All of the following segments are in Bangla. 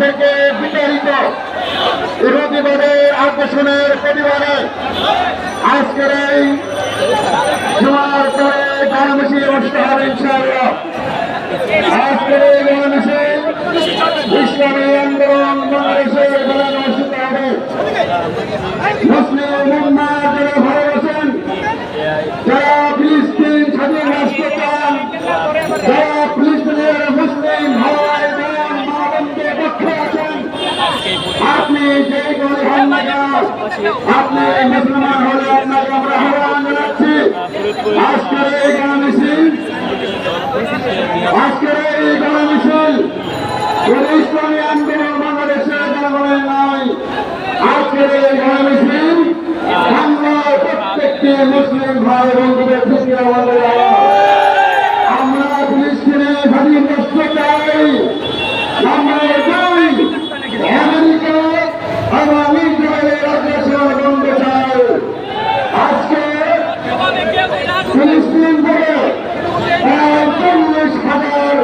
থেকে বিতাড়িত প্রতিবাদের আকর্ষণের প্রতিবাদে আজকের এই জোয়ার করে গণমিশি অনুষ্ঠিত হবে ইনশাআল্লাহ। আজকের এই গণমিশি ইসলামী আন্দোলন বাংলাদেশের বেলা অনুষ্ঠিত হবে। মুসলিম আপনি যে করে হন না আপনি মুসলমান হলে নয় আজকের এই মুসলিম ভাই বন্ধুদের থেকে আমাদের আওয়াজ। আমরা ফিলিস্তিনে স্বাধীন রাষ্ট্র চাই আমরা চাই আমেরিকা এবং ইসরায়েলের আগ্রাসন বন্ধ চাই আজকে ফিলিস্তিন থেকে প্রায় চল্লিশ হাজার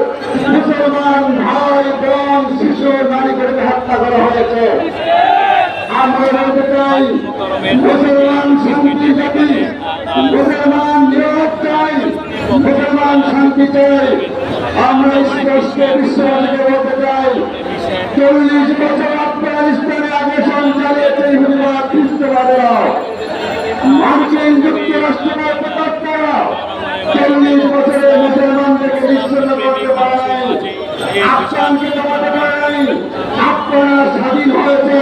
মুসলমান ভাই বোন শিশু নারীদেরকে হত্যা করা হয়েছে। আমরা বলতে চাই, মুসলমান শান্তি জাতি, মুসলমান নিরাপদ চাই, মুসলমান শান্তি চাই। আমরা স্পষ্ট বিশ্ববাসীকে বলতে চাই, চল্লিশ বছর আফগানিস্তানে আগ্রাসন চালিয়েছে ইহুদিবাদ খ্রিস্টবাদেরা স্বাধীন হয়েছে।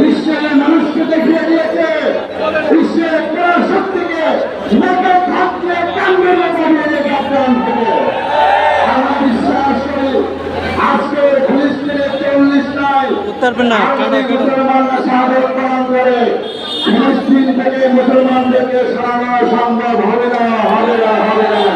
বিশ্বের মানুষকে দেখিয়ে দিয়েছে। বিশ্বের শক্তিকে নাকে থাকতে কান্নে বানিয়ে দিয়েছে আফগান থেকে। আমরা বিশ্বাস করি আজকে ফিলিস্তিনের চল্লিশ নাই উত্তরবেন না কেটে কেটে মুসলমানরা শাহাদত পালন করে ফিলিস্তিন থেকে মুসলমানদেরকে সরানো সম্ভব হবে না হবে না হবে না।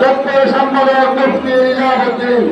সম্পাদক মুফতি ইজামুদ্দিন